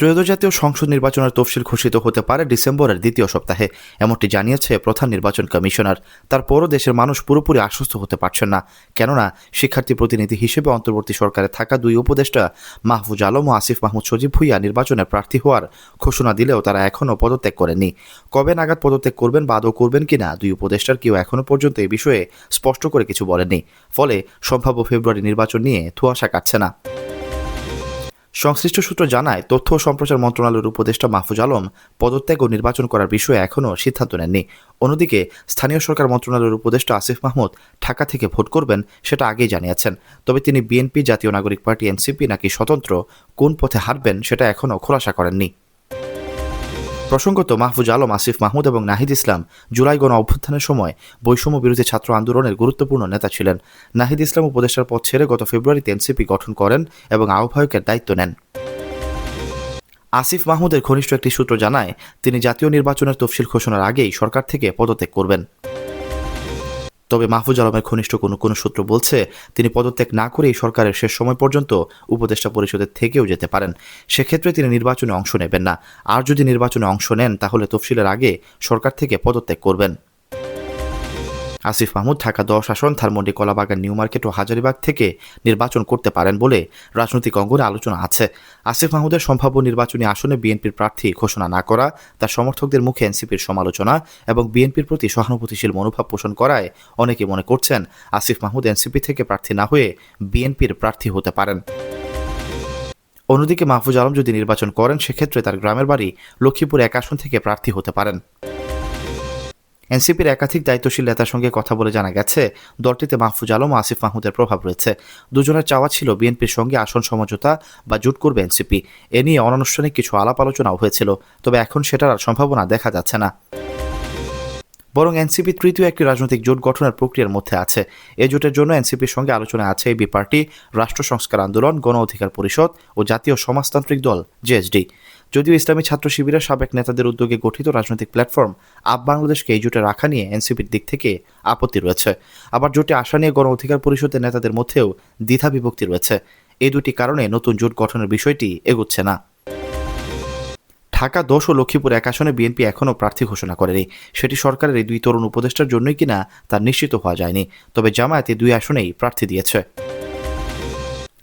ত্রয়োদশ জাতীয় সংসদ নির্বাচনের তফসিল ঘোষিত হতে পারে ডিসেম্বরের দ্বিতীয় সপ্তাহে, এমনটি জানিয়েছে প্রধান নির্বাচন কমিশনার। তারপরও দেশের মানুষ পুরোপুরি আশ্বস্ত হতে পারছেন না, কেননা শিক্ষার্থী প্রতিনিধি হিসেবে অন্তর্বর্তী সরকারে থাকা দুই উপদেষ্টা মাহফুজ আলম ও আসিফ মাহমুদ সজীব ভুইয়া নির্বাচনে প্রার্থী হওয়ার ঘোষণা দিলেও তারা এখনও পদত্যাগ করেননি কবে নাগাদ পদত্যাগ করবেন বা আদৌ করবেন কিনা, দুই উপদেষ্টার কেউ এখনও পর্যন্ত এই বিষয়ে স্পষ্ট করে কিছু বলেননি। ফলে সম্ভাব্য ফেব্রুয়ারি নির্বাচন নিয়ে ধোঁয়াশা কাটছে না। সংশ্লিষ্ট সূত্র জানায়, তথ্য ও সম্প্রচার মন্ত্রণালয়ের উপদেষ্টা মাহফুজ আলম পদত্যাগ ও নির্বাচন করার বিষয়ে এখনও সিদ্ধান্ত নেননি। অন্যদিকে, স্থানীয় সরকার মন্ত্রণালয়ের উপদেষ্টা আসিফ মাহমুদ ঢাকা থেকে ভোট করবেন সেটা আগেই জানিয়েছেন। তবে তিনি বিএনপি, জাতীয় নাগরিক পার্টি, এনসিপি নাকি স্বতন্ত্র, কোন পথে হারবেন সেটা এখনও খোলাসা করেননি। প্রসঙ্গত মাহফুজ আলম, আসিফ মাহমুদ এবং নাহিদ ইসলাম জুলাই গণ অভ্যুত্থানের সময় বৈষম্য বিরোধী ছাত্র আন্দোলনের গুরুত্বপূর্ণ নেতা ছিলেন। নাহিদ ইসলাম উপদেষ্টার পদ ছেড়ে গত ফেব্রুয়ারিতে এনসিপি গঠন করেন এবং আহ্বায়কের দায়িত্ব নেন। আসিফ মাহমুদের ঘনিষ্ঠ একটি সূত্র জানায়, তিনি জাতীয় নির্বাচনের তফসিল ঘোষণার আগেই সরকার থেকে পদত্যাগ করবেন। তবে মাহফুজ আলমের ঘনিষ্ঠ কোনো কোনো সূত্র বলছে, তিনি পদত্যাগ না করেই সরকারের শেষ সময় পর্যন্ত উপদেষ্টা পরিষদের থেকেও যেতে পারেন। সেক্ষেত্রে তিনি নির্বাচনে অংশ নেবেন না। আর যদি নির্বাচনে অংশ নেন, তাহলে তফসিলের আগে সরকার থেকে পদত্যাগ করবেন। আসিফ মাহমুদ ঢাকা দশ আসন ধানমন্ডি কলাবাগান, নিউ মার্কেট ও হাজারিবাগ থেকে নির্বাচন করতে পারেন বলে রাজনৈতিক অঙ্গনে আলোচনা আছে। আসিফ মাহমুদের সম্ভাব্য নির্বাচনী আসনে বিএনপির প্রার্থী ঘোষণা না করা, তার সমর্থকদের মুখে এনসিপির সমালোচনা এবং বিএনপির প্রতি সহানুভূতিশীল মনোভাব পোষণ করায় অনেকে মনে করছেন আসিফ মাহমুদ এনসিপি থেকে প্রার্থী না হয়ে বিএনপির প্রার্থী হতে পারেন। অন্যদিকে মাহফুজ আলম যদি নির্বাচন করেন, সেক্ষেত্রে তার গ্রামের বাড়ি লক্ষ্মীপুর এক আসন থেকে প্রার্থী হতে পারেন। এনসিপির একাধিক দায়িত্বশীল নেতার সঙ্গে কথা বলে জানা গেছে, দলটিতে মাহফুজ আলম আসিফ মাহমুদের প্রভাব রয়েছে। দুজনের চাওয়া ছিল বিএনপির সঙ্গে আসন সমঝোতা বা জুট করবে এনসিপি। এ নিয়ে অনানুষ্ঠানিক কিছু আলাপ আলোচনাও হয়েছিল, তবে এখন সেটার আর সম্ভাবনা দেখা যাচ্ছে না। বরং এনসিপি তৃতীয় একটি রাজনৈতিক জোট গঠনের প্রক্রিয়ার মধ্যে আছে। এ জোটের জন্য এনসিপির সঙ্গে আলোচনা আছে এবি পার্টি, রাষ্ট্র সংস্কার আন্দোলন, গণ অধিকার পরিষদ ও জাতীয় সমাজতান্ত্রিক দল জেএসডি যদিও ইসলামী ছাত্র শিবিরের সাবেক নেতাদের উদ্যোগে গঠিত রাজনৈতিক প্ল্যাটফর্ম আপ বাংলাদেশকে এই জোটে রাখা নিয়ে এনসিপির দিক থেকে আপত্তি রয়েছে। আবার জোটে আসা নিয়ে গণ অধিকার পরিষদের নেতাদের মধ্যেও দ্বিধা বিভক্তি রয়েছে। এই দুটি কারণে নতুন জোট গঠনের বিষয়টি এগোচ্ছে না। ঢাকা দশ ও লক্ষ্মীপুর এক আসনে বিএনপি এখনও প্রার্থী ঘোষণা করেনি। সেটি সরকারের এই দুই তরুণ উপদেষ্টার জন্যই কিনা তা নিশ্চিত হওয়া যায়নি। তবে জামায়াতে দুই আসনেই প্রার্থী দিয়েছে।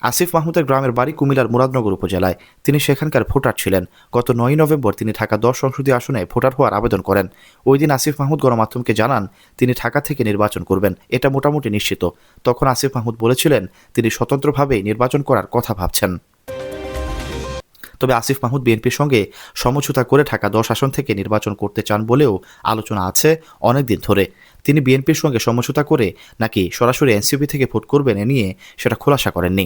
আসিফ মাহমুদের গ্রামের বাড়ি কুমিল্লার মুরাদনগর উপজেলায়। তিনি সেখানকার ভোটার ছিলেন। গত নয় নভেম্বর তিনি ঢাকা দশ সংসদীয় আসনে ভোটার হওয়ার আবেদন করেন। ওই দিন আসিফ মাহমুদ গণমাধ্যমকে জানান, তিনি ঢাকা থেকে নির্বাচন করবেন। এটা মোটামুটি নিশ্চিত। তখন আসিফ মাহমুদ বলেছিলেন, তিনি স্বতন্ত্রভাবেই নির্বাচন করার কথা ভাবছেন। তবে আসিফ মাহমুদ বিএনপির সঙ্গে সমঝোতা করে ঢাকা দশ আসন থেকে নির্বাচন করতে চান বলেও আলোচনা আছে অনেকদিন ধরে। তিনি বিএনপির সঙ্গে সমঝোতা করে নাকি সরাসরি এনসিপি থেকে ভোট করবেন এ নিয়ে সেটা খোলাসা করেননি।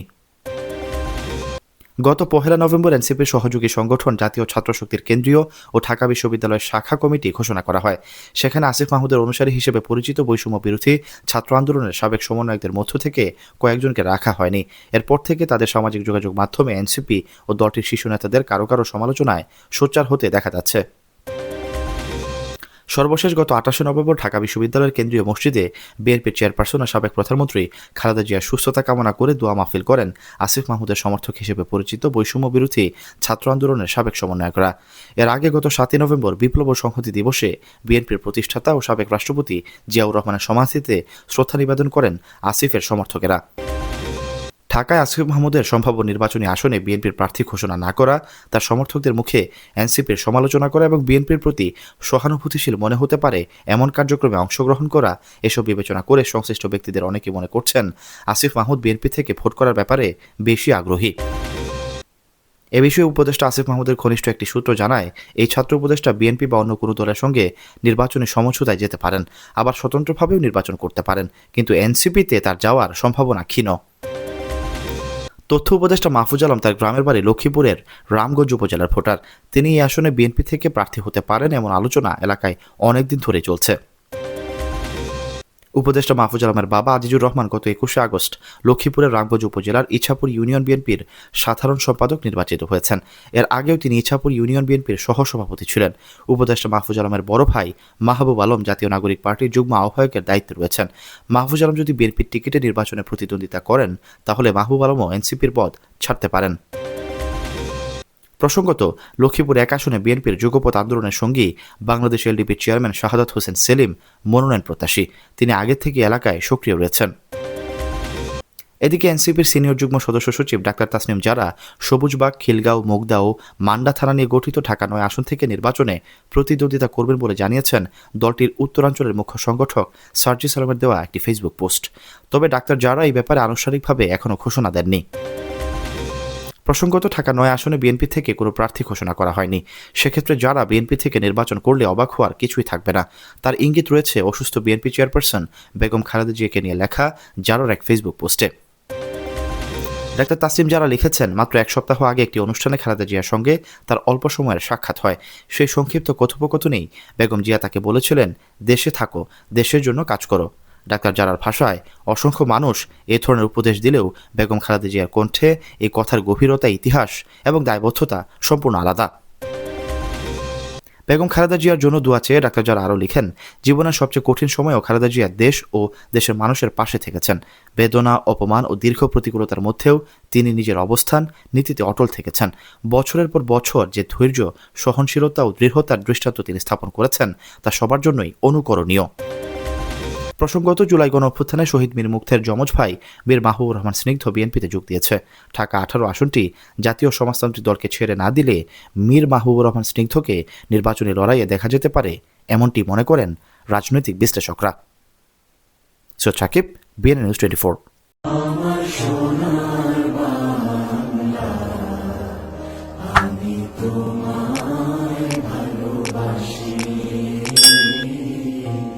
গত পহেলা নভেম্বর এনসিপির সহযোগী সংগঠন জাতীয় ছাত্র শক্তির কেন্দ্রীয় ও ঢাকা বিশ্ববিদ্যালয়ের শাখা কমিটি ঘোষণা করা হয়। সেখানে আসিফ মাহমুদের অনুসারী হিসেবে পরিচিত বৈষম্য বিরোধী ছাত্র আন্দোলনের সাবেক সমন্বয়কদের মধ্য থেকে কয়েকজনকে রাখা হয়নি। এরপর থেকে তাদের সামাজিক যোগাযোগ মাধ্যমে এনসিপি ও দলটির শিশু নেতাদের কারও কারও সমালোচনায় সোচ্চার হতে দেখা যাচ্ছে। সর্বশেষ গত আঠাশে নভেম্বর ঢাকা বিশ্ববিদ্যালয়ের কেন্দ্রীয় মসজিদে বিএনপির চেয়ারপারসন ও সাবেক প্রধানমন্ত্রী খালেদা জিয়ার সুস্থতা কামনা করে দোয়া মাহফিল করেন আসিফ মাহমুদের সমর্থক হিসেবে পরিচিত বৈষম্য বিরোধী ছাত্র আন্দোলনের সাবেক সমন্বয়করা। এর আগে গত সাতই নভেম্বর বিপ্লব সংহতি দিবসে বিএনপির প্রতিষ্ঠাতা ও সাবেক রাষ্ট্রপতি জিয়াউর রহমানের সমাধিতে শ্রদ্ধা নিবেদন করেন আসিফের সমর্থকেরা। ঢাকায় আসিফ মাহমুদের সম্ভাব্য নির্বাচনী আসনে বিএনপির প্রার্থী ঘোষণা না করা, তার সমর্থকদের মুখে এনসিপির সমালোচনা করা এবং বিএনপির প্রতি সহানুভূতিশীল মনে হতে পারে এমন কার্যক্রমে অংশগ্রহণ করা, এসব বিবেচনা করে সংশ্লিষ্ট ব্যক্তিদের অনেকে মনে করছেন আসিফ মাহমুদ বিএনপি থেকে ভোট করার ব্যাপারে বেশি আগ্রহী। এ বিষয়ে উপদেষ্টা আসিফ মাহমুদের ঘনিষ্ঠ একটি সূত্র জানায়, এই ছাত্র উপদেষ্টা বিএনপি বা অন্য কোনো দলের সঙ্গে নির্বাচনী সমঝোতায় যেতে পারেন, আবার স্বতন্ত্রভাবেও নির্বাচন করতে পারেন, কিন্তু এনসিপিতে তার যাওয়ার সম্ভাবনা ক্ষীণ। তথ্য উপদেষ্টা মাহফুজ আলম তার গ্রামের বাড়ি লক্ষ্মীপুরের রামগঞ্জ উপজেলার ভোটার। তিনি এই আসনে বিএনপি থেকে প্রার্থী হতে পারেন এমন আলোচনা এলাকায় অনেকদিন ধরে চলছে। উপদেষ্টা মাহফুজ আলমের বাবা আজিজুর রহমান গত একুশে আগস্ট লক্ষ্মীপুরের রামগঞ্জ উপজেলার ইছাপুর ইউনিয়ন বিএনপির সাধারণ সম্পাদক নির্বাচিত হয়েছেন। এর আগেও তিনি ইছাপুর ইউনিয়ন বিএনপির সহসভাপতি ছিলেন। উপদেষ্টা মাহফুজ আলমের বড় ভাই মাহবুব আলম জাতীয় নাগরিক পার্টির যুগ্ম আহ্বায়কের দায়িত্বে রয়েছেন। মাহফুজ আলম যদি বিএনপির টিকিটে নির্বাচনে প্রতিদ্বন্দ্বিতা করেন, তাহলে মাহবুব আলমও এনসিপির পদ ছাড়তে পারেন। প্রসঙ্গত, লক্ষ্মীপুর এক আসনে বিএনপির যুগপথ আন্দোলনের সঙ্গী বাংলাদেশ এলডিপির চেয়ারম্যান শাহাদাত হোসেন সেলিম মনোনয়ন প্রত্যাশী। তিনি আগে থেকে এলাকায় সক্রিয় রয়েছেন। এদিকে এনসিপির সিনিয়র যুগ্ম সদস্য সচিব ডাক্তার তাসনিম যারা সবুজবাগ, খিলগাঁও মুগদা ও মান্ডা থানা নিয়ে গঠিত ঢাকা নয় আসন থেকে নির্বাচনে প্রতিদ্বন্দ্বিতা করবেন বলে জানিয়েছেন দলটির উত্তরাঞ্চলের মুখ্য সংগঠক সার্জি আলমের দেওয়া একটি ফেসবুক পোস্ট। তবে ডাক্তার যারা এই ব্যাপারে আনুষ্ঠানিকভাবে এখনও ঘোষণা দেননি। প্রসঙ্গত ঢাকা নয় আসনে বিএনপি থেকে কোনো প্রার্থী ঘোষণা করা হয়নি। সেক্ষেত্রে যারা বিএনপি থেকে নির্বাচন করলে অবাক হওয়ার কিছুই থাকবে না। তার ইঙ্গিত রয়েছে অসুস্থ বিএনপি চেয়ারপারসন বেগম খালেদা জিয়াকে নিয়ে লেখা যারার এক ফেসবুক পোস্টে। ডাক্তার তাসিম যারা লিখেছেন, মাত্র এক সপ্তাহ আগে একটি অনুষ্ঠানে খালেদা জিয়ার সঙ্গে তার অল্প সময়ের সাক্ষাৎ হয়। সেই সংক্ষিপ্ত কথোপকথনেই বেগম জিয়া তাকে বলেছিলেন, দেশে থাকো, দেশের জন্য কাজ করো। ডাক্তার জারার ভাষায় অসংখ্য মানুষ এ ধরনের উপদেশ দিলেও বেগম খালেদা জিয়ার কণ্ঠে এই কথার গভীরতা, ইতিহাস এবং দায়বদ্ধতা সম্পূর্ণ আলাদা। বেগম খালেদা জিয়ার জন্য দোয়া চেয়ে ডাক্তার যারা আরও লিখেন, জীবনের সবচেয়ে কঠিন সময়েও খালেদা জিয়া দেশ ও দেশের মানুষের পাশে থেকেছেন। বেদনা, অপমান ও দীর্ঘ প্রতিকূলতার মধ্যেও তিনি নিজের অবস্থান, নীতিতে অটল থেকেছেন। বছরের পর বছর যে ধৈর্য, সহনশীলতা ও দৃঢ়তার দৃষ্টান্ত তিনি স্থাপন করেছেন, তা সবার জন্যই অনুকরণীয়। প্রসঙ্গত জুলাই গণ অভ্যুত্থানে শহীদ মীর মুক্তের যমজ ভাই মীর মাহবুব রহমান স্নিগ্ধ বিএনপিতে যোগ দিয়েছে। ঢাকা আঠারো আসনটি জাতীয় সমাজতান্ত্রিক দলকে ছেড়ে না দিলে মীর মাহবুবুর রহমান স্নিগ্ধকে নির্বাচনী লড়াইয়ে দেখা যেতে পারে এমনটি মনে করেন রাজনৈতিক বিশ্লেষকরা। Sakib BNA news twenty four.